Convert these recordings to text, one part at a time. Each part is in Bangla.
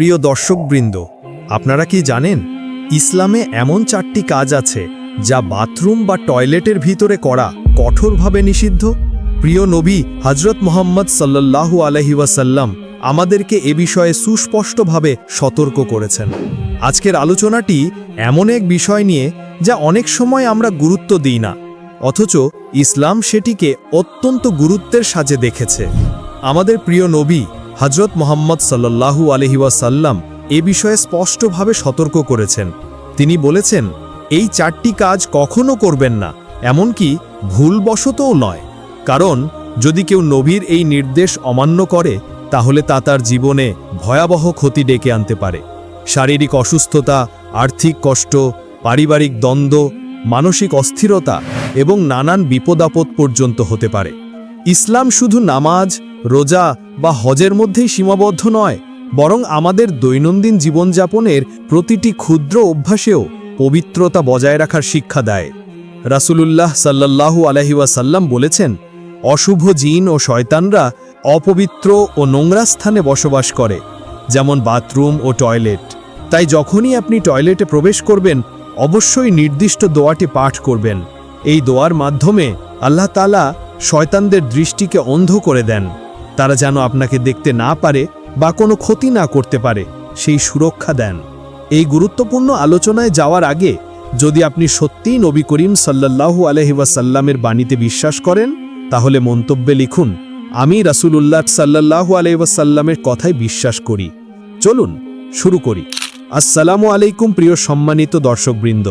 প্রিয় দর্শকবৃন্দ, আপনারা কি জানেন, ইসলামে এমন চারটি কাজ আছে যা বাথরুম বা টয়লেটের ভিতরে করা কঠোরভাবে নিষিদ্ধ? প্রিয় নবী হজরত মোহাম্মদ সাল্লাল্লাহু আলহি ওয়াসাল্লাম আমাদেরকে এ বিষয়ে সুস্পষ্টভাবে সতর্ক করেছেন। আজকের আলোচনাটি এমন এক বিষয় নিয়ে যা অনেক সময় আমরা গুরুত্ব দিই না, অথচ ইসলাম সেটিকে অত্যন্ত গুরুত্বের সাজে দেখেছে। আমাদের প্রিয় নবী হজরত মোহাম্মদ সাল্লাল্লাহু আলহিওয়াসাল্লাম এ বিষয়ে স্পষ্টভাবে সতর্ক করেছেন। তিনি বলেছেন, এই চারটি কাজ কখনো করবেন না, এমনকি ভুলবশতও নয়। কারণ, যদি কেউ নবীর এই নির্দেশ অমান্য করে, তাহলে তা তার জীবনে ভয়াবহ ক্ষতি ডেকে আনতে পারে। শারীরিক অসুস্থতা, আর্থিক কষ্ট, পারিবারিক দ্বন্দ্ব, মানসিক অস্থিরতা এবং নানান বিপদাপদ পর্যন্ত হতে পারে। ইসলাম শুধু নামাজ রোজা বা হজের মধ্যেই সীমাবদ্ধ নয়, বরং আমাদের দৈনন্দিন জীবনযাপনের প্রতিটি ক্ষুদ্র অভ্যাসেও পবিত্রতা বজায় রাখার শিক্ষা দেয়। রাসূলুল্লাহ সাল্লাল্লাহু আলহি ওয়াসাল্লাম বলেছেন, অশুভ জিন ও শয়তানরা অপবিত্র ও নোংরা স্থানে বসবাস করে, যেমন বাথরুম ও টয়লেট। তাই যখনই আপনি টয়লেটে প্রবেশ করবেন, অবশ্যই নির্দিষ্ট দোয়াটি পাঠ করবেন। এই দোয়ার মাধ্যমে আল্লাহ তালা শয়তানদের দৃষ্টিকে অন্ধ করে দেন। তারা যেন আপনাকে দেখতে না পারে বা কোনো ক্ষতি না করতে পারে, সেই সুরক্ষা দেন। এই গুরুত্বপূর্ণ আলোচনায় যাওয়ার আগে, যদি আপনি সত্যিই নবী করিম সাল্লাল্লাহু আলহিবাসাল্লামের বাণীতে বিশ্বাস করেন, তাহলে মন্তব্যে লিখুন, আমি রাসূলুল্লাহ সাল্লাল্লাহু আলহিবাসাল্লামের কথায় বিশ্বাস করি। চলুন, শুরু করি। আসসালামু আলাইকুম প্রিয় সম্মানিত দর্শকবৃন্দ।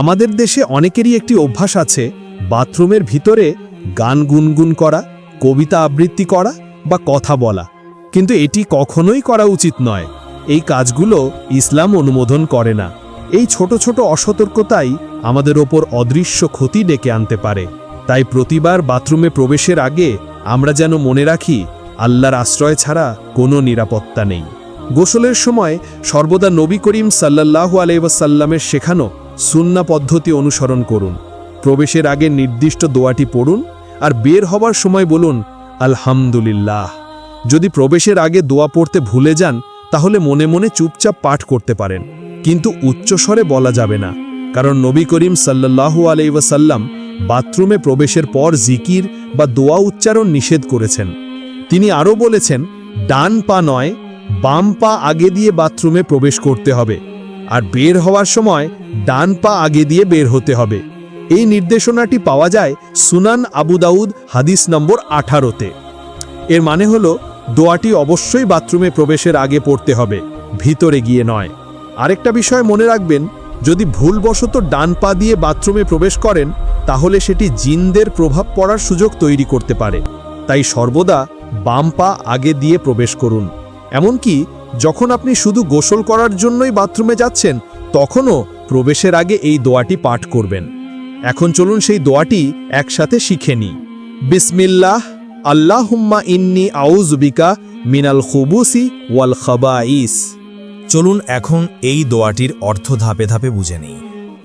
আমাদের দেশে অনেকেরই একটি অভ্যাস আছে, বাথরুমের ভিতরে গান গুনগুন করা, কবিতা আবৃত্তি করা বা কথা বলা। কিন্তু এটি কখনোই করা উচিত নয়। এই কাজগুলো ইসলাম অনুমোদন করে না। এই ছোট ছোট অসতর্কতাই আমাদের ওপর অদৃশ্য ক্ষতি ডেকে আনতে পারে। তাই প্রতিবার বাথরুমে প্রবেশের আগে আমরা যেন মনে রাখি, আল্লাহর আশ্রয় ছাড়া কোনো নিরাপত্তা নেই। গোসলের সময় সর্বদা নবী করিম সাল্লাল্লাহু আলাইসাল্লামের শেখানো সুন্না পদ্ধতি অনুসরণ করুন। প্রবেশের আগে নির্দিষ্ট দোয়াটি পড়ুন আর বের হবার সময় বলুন আলহামদুলিল্লাহ। যদি প্রবেশের আগে দোয়া পড়তে ভুলে যান, তাহলে মনে মনে চুপচাপ পাঠ করতে পারেন। কিন্তু উচ্চস্বরে বলা যাবে না, কারণ নবী করিম সাল্লাল্লাহু আলাইসাল্লাম বাথরুমে প্রবেশের পর জিকির বা দোয়া উচ্চারণ নিষেধ করেছেন। তিনি আরও বলেছেন, ডান পা নয়, বাম পা আগে দিয়ে বাথরুমে প্রবেশ করতে হবে, আর বের হওয়ার সময় ডান পা আগে দিয়ে বের হতে হবে। এই নির্দেশনাটি পাওয়া যায় সুনান আবু দাউদ, হাদিস নম্বর আঠারোতে। এর মানে হলো, দোয়াটি অবশ্যই বাথরুমে প্রবেশের আগে পড়তে হবে, ভিতরে গিয়ে নয়। আরেকটা বিষয় মনে রাখবেন, যদি ভুলবশত ডান পা দিয়ে বাথরুমে প্রবেশ করেন, তাহলে সেটি জিনদের প্রভাব পড়ার সুযোগ তৈরি করতে পারে। তাই সর্বদা বাম পা আগে দিয়ে প্রবেশ করুন। এমনকি, যখন আপনি শুধু গোসল করার জন্যই বাথরুমে যাচ্ছেন, তখনও প্রবেশের আগে এই দোয়াটি পাঠ করবেন। এখন চলুন সেই দোয়াটি একসাথে শিখে নিই। বিসমিল্লাহ, আল্লাহুম্মা ইন্নি আউজবিকা মিনাল খুবুসি ওয়াল খাবাইস। চলুন এখন এই দোয়াটির অর্থ ধাপে ধাপে বুঝে নিই।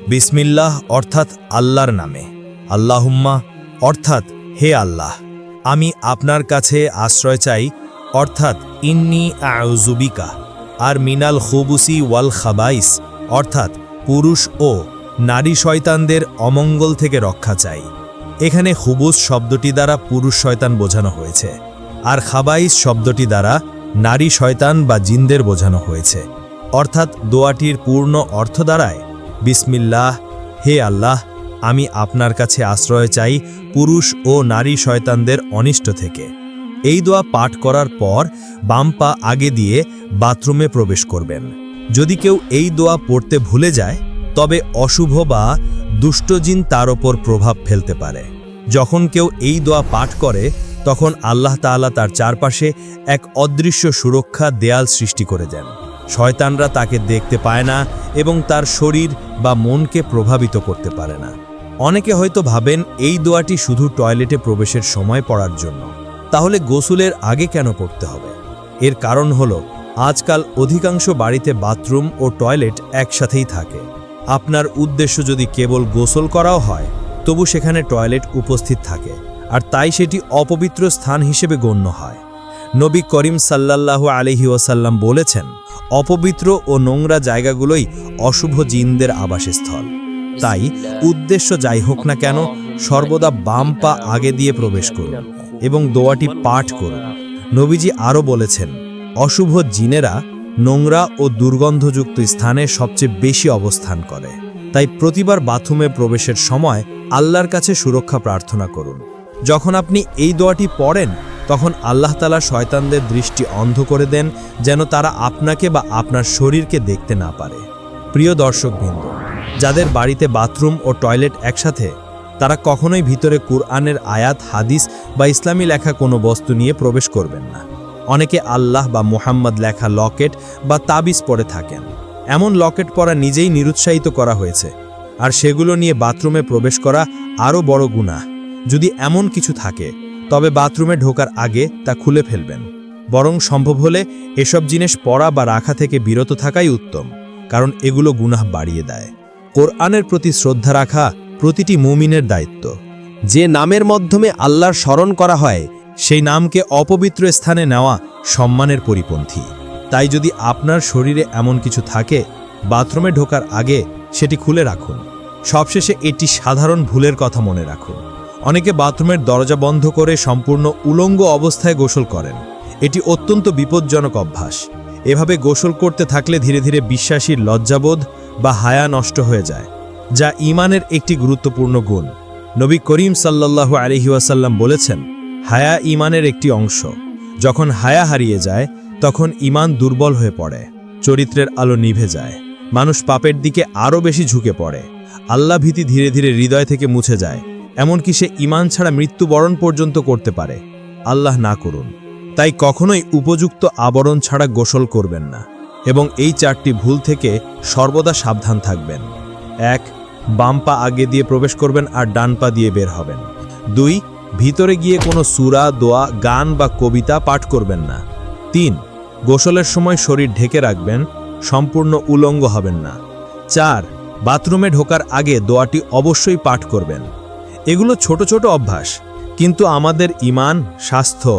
বিসমিল্লাহ অর্থাৎ আল্লাহর নামে। আল্লাহুম্মা, অর্থাৎ হে আল্লাহ, আমি আপনার কাছে আশ্রয় চাই, অর্থাৎ ইন্নি আউজুবিকা আর মিনাল খুবুসি ওয়াল খাবাইস, অর্থাৎ পুরুষ ও নারী শয়তানদের অমঙ্গল থেকে রক্ষা চাই। এখানে হুবুস শব্দটি দ্বারা পুরুষ শয়তান বোঝানো হয়েছে, আর খাবাইস শব্দটি দ্বারা নারী শয়তান বা জিনদের বোঝানো হয়েছে। অর্থাৎ দোয়াটির পূর্ণ অর্থ দ্বারায় বিসমিল্লাহ, হে আল্লাহ, আমি আপনার কাছে আশ্রয় চাই পুরুষ ও নারী শয়তানদের অনিষ্ট থেকে। এই দোয়া পাঠ করার পর বাম পা আগে দিয়ে বাথরুমে প্রবেশ করবেন। যদি কেউ এই দোয়া পড়তে ভুলে যায় তবে অশুভ বা দুষ্টজিন তার ওপর প্রভাব ফেলতে পারে। যখন কেউ এই দোয়া পাঠ করে, তখন আল্লাহ তাআলা তার চারপাশে এক অদৃশ্য সুরক্ষা দেয়াল সৃষ্টি করে দেন। শয়তানরা তাকে দেখতে পায় না এবং তার শরীর বা মনকে প্রভাবিত করতে পারে না। অনেকে হয়তো ভাবেন এই দোয়াটি শুধু টয়লেটে প্রবেশের সময় পড়ার জন্য। তাহলে গোসলের আগে কেন পড়তে হবে? এর কারণ হলো, আজকাল অধিকাংশ বাড়িতে বাথরুম ও টয়লেট একসাথেই থাকে। আপনার উদ্দেশ্য যদি কেবল গোসল করাও হয়, তবু সেখানে টয়লেট উপস্থিত থাকে, আর তাই সেটি অপবিত্র স্থান হিসেবে গণ্য হয়। নবী করিম সাল্লাল্লাহু আলহি ওয়াসাল্লাম বলেছেন, অপবিত্র ও নোংরা জায়গাগুলোই অশুভ জিনদের আবাসস্থল। তাই উদ্দেশ্য যাই হোক না কেন, সর্বদা বাম পা আগে দিয়ে প্রবেশ করুন এবং দোয়াটি পাঠ করুন। নবীজি আরও বলেছেন, অশুভ জিনেরা নোংরা ও দুর্গন্ধযুক্ত স্থানে সবচেয়ে বেশি অবস্থান করে। তাই প্রতিবার বাথরুমে প্রবেশের সময় আল্লাহর কাছে সুরক্ষা প্রার্থনা করুন। যখন আপনি এই দোয়াটি পড়েন, তখন আল্লাহ তালা শয়তানদের দৃষ্টি অন্ধ করে দেন, যেন তারা আপনাকে বা আপনার শরীরকে দেখতে না পারে। প্রিয় দর্শকবৃন্দ যাদের বাড়িতে বাথরুম ও টয়লেট একসাথে, তারা কখনোই ভিতরে কুরআনের আয়াত, হাদিস বা ইসলামী লেখা কোনো বস্তু নিয়ে প্রবেশ করবেন না। অনেকে আল্লাহ বা মুহাম্মদ লেখা লকেট বা তাবিজ পরে থাকেন। এমন লকেট পরা নিজেই নিরুৎসাহিত করা হয়েছে। আর সেগুলো নিয়ে বাথরুমে প্রবেশ করা আরও বড় গুনাহ। যদি এমন কিছু থাকে, তবে বাথরুমে ঢোকার আগে তা খুলে ফেলবেন। বরং সম্ভব হলে এসব জিনিস পড়া বা রাখা থেকে বিরত থাকাই উত্তম, কারণ এগুলো গুনাহ বাড়িয়ে দেয়। কোরআনের প্রতি শ্রদ্ধা রাখা প্রতিটি মুমিনের দায়িত্ব। যে নামের মাধ্যমে আল্লাহর স্মরণ করা হয় সেই নামকে অপবিত্র স্থানে নেওয়া সম্মানের পরিপন্থী। তাই যদি আপনার শরীরে এমন কিছু থাকে, বাথরুমে ঢোকার আগে সেটি খুলে রাখুন। সবশেষে এটি সাধারণ ভুলের কথা মনে রাখুন। অনেকে বাথরুমের দরজা বন্ধ করে সম্পূর্ণ উলঙ্গ অবস্থায় গোসল করেন। এটি অত্যন্ত বিপজ্জনক অভ্যাস। এভাবে গোসল করতে থাকলে ধীরে ধীরে বিশ্বাসীর লজ্জাবোধ বা হায়া নষ্ট হয়ে যায়, যা ইমানের একটি গুরুত্বপূর্ণ গুণ। নবী করিম সাল্লাল্লাহু আলহি ওয়াসাল্লাম বলেছেন হায়া ইমানের একটি অংশ। যখন হায়া হারিয়ে যায়, তখন ইমান দুর্বল হয়ে পড়ে, চরিত্রের আলো নিভে যায়, মানুষ পাপের দিকে আরও বেশি ঝুঁকে পড়ে, আল্লাহ ভীতি ধীরে ধীরে হৃদয় থেকে মুছে যায়, এমনকি সে ইমান ছাড়া মৃত্যুবরণ পর্যন্ত করতে পারে, আল্লাহ না করুন। তাই কখনোই উপযুক্ত আবরণ ছাড়া গোসল করবেন না, এবং এই চারটি ভুল থেকে সর্বদা সাবধান থাকবেন। এক, বাম পা আগে দিয়ে প্রবেশ করবেন আর ডান পা দিয়ে বের হবেন। দুই ভিতরে গিয়ে কোনো সুরা, দোয়া, গান বা কবিতা পাঠ করবেন না। তিন, গোসলের সময় শরীর ঢেকে রাখবেন, সম্পূর্ণ উলঙ্গ হবেন না। চার, বাথরুমে ঢোকার আগে দোয়াটি অবশ্যই পাঠ করবেন। এগুলো ছোট ছোট অভ্যাস, কিন্তু আমাদের ইমান, স্বাস্থ্য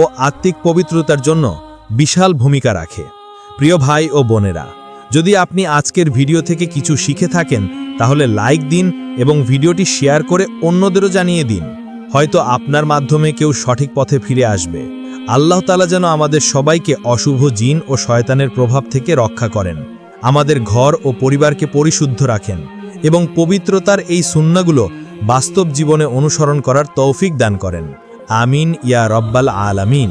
ও আত্মিক পবিত্রতার জন্য বিশাল ভূমিকা রাখে। প্রিয় ভাই ও বোনেরা, যদি আপনি আজকের ভিডিও থেকে কিছু শিখে থাকেন, তাহলে লাইক দিন এবং ভিডিওটি শেয়ার করে অন্যদেরও জানিয়ে দিন। হয়তো আপনার মাধ্যমে কেউ সঠিক পথে ফিরে আসবে। আল্লাহ তালা যেন আমাদের সবাইকে অশুভ জিন ও শয়তানের প্রভাব থেকে রক্ষা করেন। আমাদের ঘর ও পরিবারকে পরিশুদ্ধ রাখেন এবং পবিত্রতার এই সুন্নাগুলো বাস্তব জীবনে অনুসরণ করার তৌফিক দান করেন। আমিন ইয়া রব্বাল আলামিন।